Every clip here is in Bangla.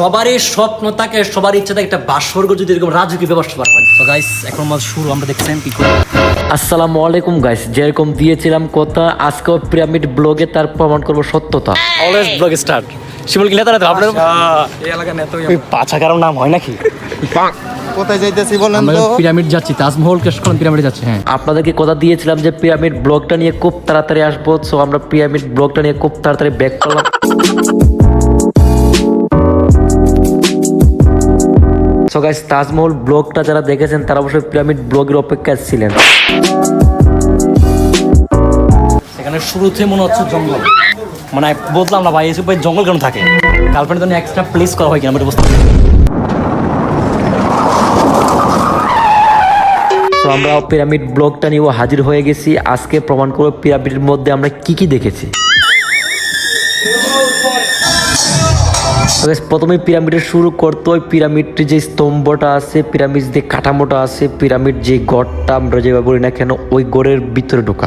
সবারই স্বপ্ন থাকে সবার ইচ্ছা থাকে একটা বাসবর্গ যদি এরকম রাজকীয় ব্যবস্থা করা হয়। তো গাইস এখন আমাদের শুরু আমরা দেখছেন কি করে। আসসালামু আলাইকুম গাইস যেরকম দিয়েছিলাম কথা আজকেও পিরামিড ব্লগে তার প্রমাণ করব সত্যতা। অলওয়েজ ব্লগ স্টার্ট শিমুল কি নেতা আপনার ওই পাঁচা কারণ নাম হয় নাকি? কোথায় যাইতেছি বলেন আমরা তো? পিরামিড যাচ্ছি তাজমহল কেশ পিরামিডে যাচ্ছি হ্যাঁ। আপনাদেরকে কথা দিয়েছিলাম যে পিরামিড ব্লগটা নিয়ে খুব তাড়াতাড়ি আসব সো আমরা পিরামিড ব্লগটা নিয়ে খুব তাড়াতাড়ি ব্যাক করলাম। সো গাইস তাজমহল ব্লগটা যারা দেখেছেন তারা অবশ্যই পিরামিড ব্লগের অপেক্ষায় ছিলেন। সেখানে শুরুতে মনে হচ্ছে জঙ্গল। মানে বললাম না ভাই এসব ভাই জঙ্গল কেন থাকে? গার্লফ্রেন্ডের জন্য এক্সট্রা প্লেস করা হয় কিনা আমার বুঝতে তো আমরা পিরামিড ব্লগটা নিয়েও হাজির হয়ে গেছি। আজকে প্রমাণ করব পিরামিডের মধ্যে আমরা কি কি দেখেছি। প্রথমে পিরামিডের শুরু করতে ওই পিরামিডটি যে স্তম্ভটা আছে, পিরামিড যে কাঠামোটা আছে, পিরামিড যে গড়টা আমরা যেভাবে বলি না কেন, ওই গড়ের ভিতরে ঢোকা।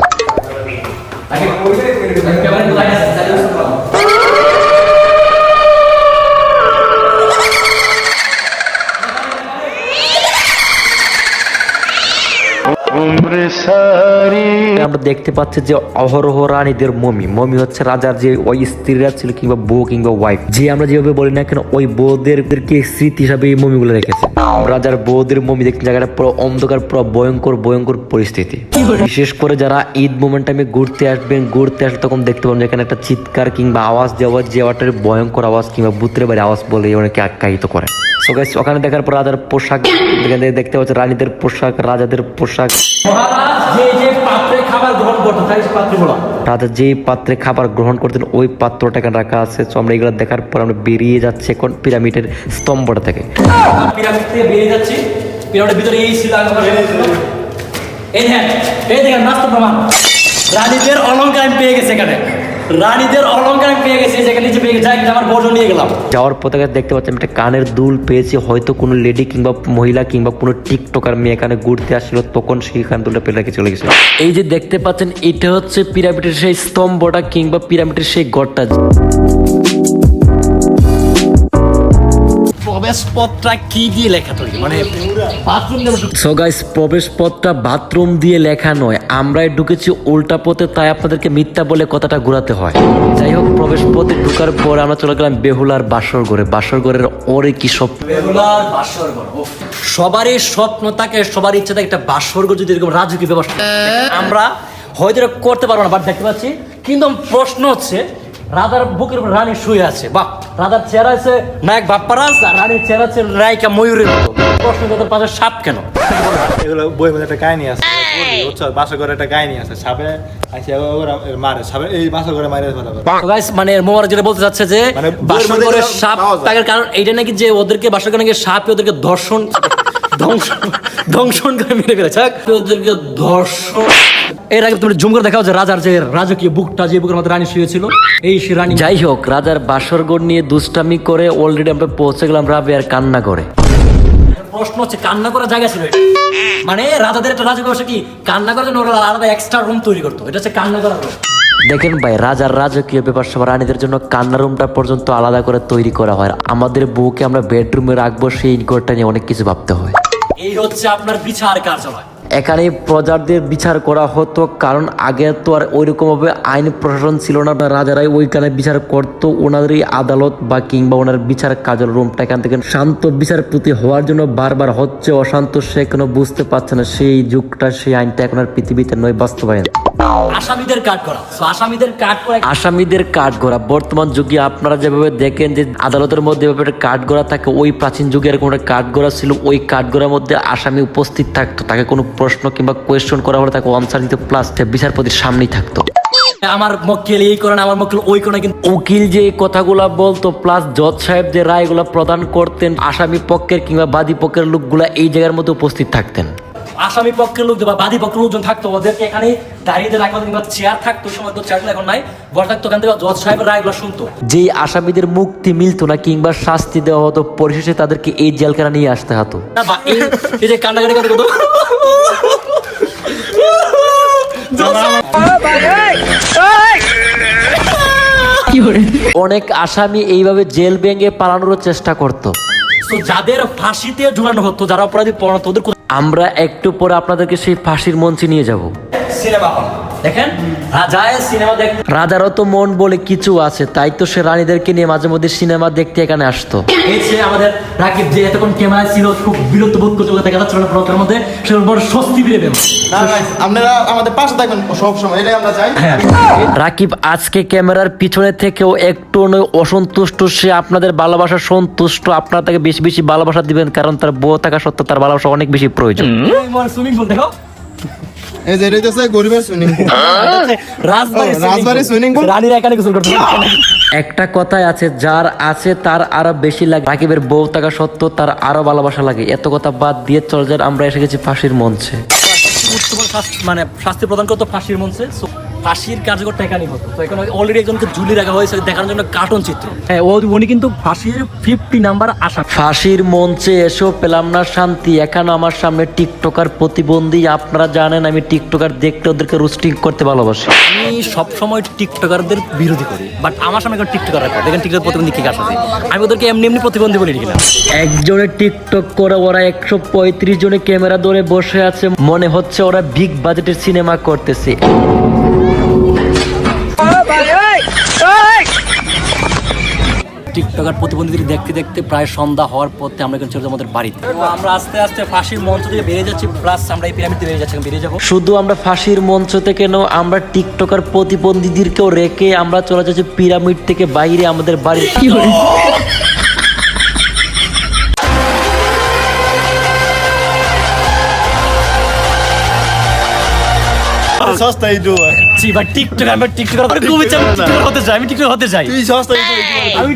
আমরা দেখতে পাচ্ছি যে অহরহ রানীদের মমি। মমি হচ্ছে রাজার যে ওই স্ত্রীরা ছিল কিংবা বউ কিংবা ওয়াইফ যে আমরা যেভাবে বলি না কেন ওই বউদেরকে স্মৃতি হিসাবে এই মমিগুলো রেখেছে। রাজার বউদের মমি দেখতে জায়গাটা পুরো অন্ধকার পুরো ভয়ঙ্কর ভয়ঙ্কর পরিস্থিতি। বিশেষ করে যারা ঈদ মোমেন্ট টাইমে ঘুরতে আসবেন ঘুরতে আসলে তখন দেখতে পাবেন এখানে একটা চিৎকার কিংবা আওয়াজ দেওয়া যে আওয়াজটার ভয়ঙ্কর আওয়াজ কিংবা বুত্রের বাড়ি আওয়াজ বলে অনেকে আখ্যায়িত করে। ওখানে দেখার পর রাজার পোশাক দেখতে পাচ্ছি রানীদের পোশাক রাজাদের পোশাক। খাবার গ্রহণ করতো তাই পাত্রে বলা। রাজা যে পাত্রে খাবার গ্রহণ করতেন ওই পাত্রটা এখানে রাখা আছে। তো আমরা এগুলো দেখার পর আমরা বেরিয়ে যাচ্ছি এখন পিরামিডের স্তম্ভটা থেকে। পিরামিড থেকে বেরিয়ে যাচ্ছি। পিরামিডের ভিতরে এই ছিল এই দেখেন এই দেখেন নাস্তা প্রমাণ। রানীদের অলঙ্কার পেয়ে গেছি এখানে। রানীদের অলঙ্কার পেয়ে গেছি যেখানে নিচে পেয়ে গেছি যাই, আমার বর্জন নিয়ে গেলাম। যাওয়ার পথে দেখতে পাচ্ছি একটা কানের দুল পেয়েছি হয়তো কোনো লেডি কিংবা মহিলা কিংবা কোনো টিকটকার মেয়ে এখানে ঘুরতে আসছিল তখন সেই কান দুলটা পেলে চলে গেছিল এই যে দেখতে পাচ্ছেন এটা হচ্ছে পিরামিডের সেই স্তম্ভটা কিংবা পিরামিডের সেই গড়টা। প্রবেশপত্রটা কি দিয়ে লেখা তৈরি? মানে বাথরুম সো গাইস প্রবেশ পথটা বাথরুম দিয়ে লেখা নয়। আমরাই ঢুকেছি উল্টা পথে তাই আপনাদেরকে মিথ্যা বলে কথাটা ঘোরাতে হয়। যাই হোক প্রবেশ পথে ঢুকার পর আমরা চলে গেলাম বেহুলার বাসর ঘরে বাসর ঘরের ওরে কি সব বেহুলার। সবারই স্বপ্ন থাকে সবার ইচ্ছা থাকে একটা বাসরঘর যদি এরকম রাজকীয় ব্যবস্থা আমরা হয়তো করতে পারব না বাট দেখতে পাচ্ছি। কিন্তু প্রশ্ন হচ্ছে রাধার বুকের উপর রানী শুয়ে আছে। বাহ রাধার চেহারা আছে নায়ক বাপ্পারাজ আর রানীর চেহারা আছে নায়িকা ময়ূরের মতো। প্রশ্ন তাদের পাশে সাপ কেন? এগুলো বই মধ্যে একটা কাহিনী আছে। বুঝছ? বাসা ঘরে একটা কাহিনী আছে। সাপে মারে। সাপে এই বাসা ঘরে মারে ফেলা করে মানে মোমার যেটা বলতে চাচ্ছে যে মানে ঘরে সাপ থাকার কারণ এইটা নাকি যে ওদেরকে ঘরে নাকি সাপ ওদেরকে দর্শন ধ্বংস- ধ্বংসন করে মেরে ফেলেছে। হ্যাঁ? ওদেরকে দর্শন এর আগে তুমি জুম করে দেখাও যে রাজার যে রাজকীয় বুকটা যে বুকের মধ্যে রানী শুয়েছিল এই সে রানী যাই হোক রাজার বাসরগড় নিয়ে দুষ্টামি করে অলরেডি আমরা পৌঁছে গেলাম রাবিয়ার কান্না করে। প্রশ্ন হচ্ছে কান্না করার জায়গা ছিল মানে রাজাদের একটা রাজকীয় কি? কান্না করার জন্য ওরা আলাদা এক্সট্রা রুম তৈরি করতো। এটা হচ্ছে কান্না করার। দেখেন ভাই রাজার রাজকীয় ব্যাপার সব রানীদের জন্য কান্না রুমটা পর্যন্ত আলাদা করে তৈরি করা হয়। আমাদের বউকে আমরা বেডরুমে রাখব সেই ঘরটা নিয়ে অনেক কিছু ভাবতে হয়। এই হচ্ছে আপনার বিচার কার্যালয়। এখানে প্রজাদের বিচার করা হতো, কারণ আগে তো আর ওইরকম ভাবে আইন প্রশাসন ছিল না। রাজারাই ওইখানে বিচার করতো, ওনাদেরই আদালত বা কিংবা ওনার বিচার কাজের রুমটা এখান থেকে শান্ত বিচারপতি হওয়ার জন্য বারবার হচ্ছে। অশান্ত সে কোনো বুঝতে পারছে না, সেই যুগটা, সেই আইনটা এখন আর পৃথিবীতে নয়, বাস্তবায়ন। আসামিদের কাট করা আসামিদের কাট করে আসামিদের কাঠগড়া বর্তমান যুগে আপনারা যেভাবে দেখেন যে আদালতের মধ্যে এভাবে একটা কাঠগড়া থাকে ওই প্রাচীন যুগে এরকম একটা কাঠগড়া ছিল ওই কাঠগড়ার মধ্যে আসামি উপস্থিত থাকতো। তাকে কোনো প্রশ্ন কিংবা কোয়েশ্চন করা হলে তাকে আনসার দিতে প্লাস বিচারপতির সামনেই থাকতো। আমার মক্কেল এই আমার মক্কেল ওই করে কিন্তু উকিল যে কথাগুলা বলতো প্লাস জজ সাহেব যে রায়গুলা প্রদান করতেন আসামি পক্ষের কিংবা বাদী পক্ষের লোকগুলা এই জায়গার মধ্যে উপস্থিত থাকতেন। আসামি পক্ষের লোক বা বাদী পক্ষের লোকজন থাকতো ওদেরকে এখানে দাঁড়িয়ে রাখতো কিংবা চেয়ার থাকতো সময় তো চেয়ারগুলো এখন নাই। থাকতো ওখান থেকে জজ সাহেবের রায়গুলো শুনতো। যেই আসামিদের মুক্তি মিলতো না কিংবা শাস্তি দেওয়া হতো পরিশেষে তাদেরকে এই জেলখানা নিয়ে আসতে হতো। না, এই- এই যে কান্নাকাটি করে অনেক আসামি এইভাবে জেল ভেঙে পালানোর চেষ্টা করত। তো যাদের ফাঁসিতে ঝুলানো হতো যারা অপরাধী ওদের আমরা একটু পরে আপনাদেরকে সেই ফাঁসির মঞ্চে নিয়ে যাব। Cinema hall. দেখেন? রাজায় সিনেমা দেখতে রাজারও তো মন বলে কিছু আছে তাই তো সে রানীদেরকে নিয়ে মাঝে মধ্যে সিনেমা দেখতে এখানে আসতো। এই যে আমাদের রাকিব যে এতক্ষণ ক্যামেরা ছিল খুব বিরক্ত বোধ করতে দেখা যাচ্ছিল না ব্লকের মধ্যে সে বড় স্বস্তি ফিরে পেল। আপনারা আমাদের পাশে থাকবেন সব সময় এটাই আমরা চাই। রাকিব আজকে ক্যামেরার পিছনে থেকেও একটু নয় অসন্তুষ্ট সে আপনাদের ভালোবাসা সন্তুষ্ট আপনারা তাকে বেশি বেশি ভালোবাসা দিবেন কারণ তার বউ থাকা সত্ত্বেও তার ভালোবাসা অনেক বেশি প্রয়োজন। সুইমিং পুল দেখো। এই যে এটা হচ্ছে গরিবের সুইমিং রাজবাড়ি ও, রাজবাড়ি swimming pool? এখানে গোসল করতে একটা কথাই আছে যার আছে তার আরও বেশি লাগে। রাকিবের বউ থাকা সত্ত্বেও তার আরও ভালোবাসা লাগে। এত কথা বাদ দিয়ে চলে যান আমরা এসে গেছি ফাঁসির মঞ্চে। মানে শাস্তি প্রদান করতো ফাঁসির মঞ্চে। ফাঁসির কার্যকরটা এখানেই হতো। তো এখানে অলরেডি একজনকে ঝুলি রাখা হয়েছে দেখানোর জন্য কার্টুন চিত্র। হ্যাঁ ও উনি কিন্তু ফাঁসির ফিফটি নাম্বার আসা ফাঁসির মঞ্চে এসো পেলাম না শান্তি। এখানে আমার সামনে টিকটকার প্রতিবন্ধী। আপনারা জানেন আমি টিকটকার দেখতে ওদেরকে রুস্টিং করতে ভালোবাসি। আমি সবসময় টিকটকারদের বিরোধী করি বাট আমার সামনে এখন টিকটকার রাখা দেখেন টিকটক প্রতিবন্ধী কে আছে আমি ওদেরকে এমনি এমনি প্রতিবন্ধী বলে লিখলাম একজনে টিকটক করে ওরা একশো পঁয়ত্রিশ জনে ক্যামেরা ধরে বসে আছে। মনে হচ্ছে ওরা বিগ বাজেটের সিনেমা করতেছে। টিকটকার প্রতিবন্ধীদের দেখতে দেখতে প্রায় সন্ধ্যা হওয়ার পথে আমরা এখন চলে আমাদের বাড়িতে। তো আমরা আস্তে আস্তে ফাঁসির মঞ্চ থেকে বেড়ে যাচ্ছি প্লাস আমরা এই পিরামিড বেড়ে যাচ্ছি বেরিয়ে যাব। শুধু আমরা ফাঁসির মঞ্চ থেকে নয় আমরা টিকটকার প্রতিবন্ধীদেরকেও রেখে আমরা চলে যাচ্ছি পিরামিড থেকে বাইরে আমাদের বাড়ি সস্তা ইউটিউবার জি ভাই টিকটক আমি টিকটকার করে খুব ইচ্ছা আমি হতে চাই আমি টিকটকার হতে চাই। তুই সস্তা ইউটিউবার আমি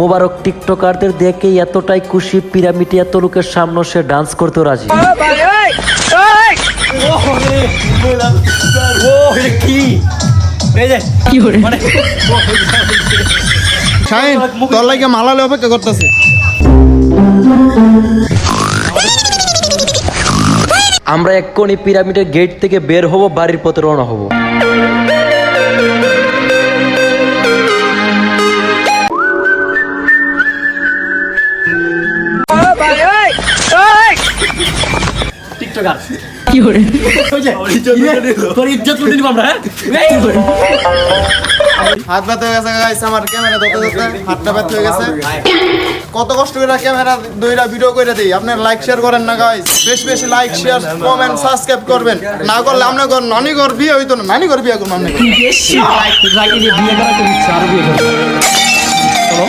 মোবারক টিকটকারদের দেখে এতটাই খুশি পিরামিডে এত লোকের সামনে সে ডান্স করতে রাজি। কি? শাহিন তোর লাগে মালালে অপেক্ষা করতেছে। আমরা এক্ষুনি পিরামিডের গেট থেকে বের হব বাড়ির পথে রওনা হব। টিকটকার। কি করে? তোর ইজ্জত লুটে নিব আমরা হ্যাঁ? হাত ব্যথা হয়ে গেছে গাইস আমার ক্যামেরা ধরতে ধরতে। হাতটা ব্যথা হয়ে গেছে। কত কষ্ট করে ক্যামেরা দুইটা ভিডিও করে দিই। আপনার লাইক শেয়ার করেন না গাইস বেশি বেশি লাইক শেয়ার কমেন্ট সাবস্ক্রাইব করবেন। না করলে আপনার ঘর নানি ঘর বিয়ে হইতো না। নানি ঘর বিয়ে করব নিয়ে বিয়ে করা তো ইচ্ছা আরও বিয়ে করব চলো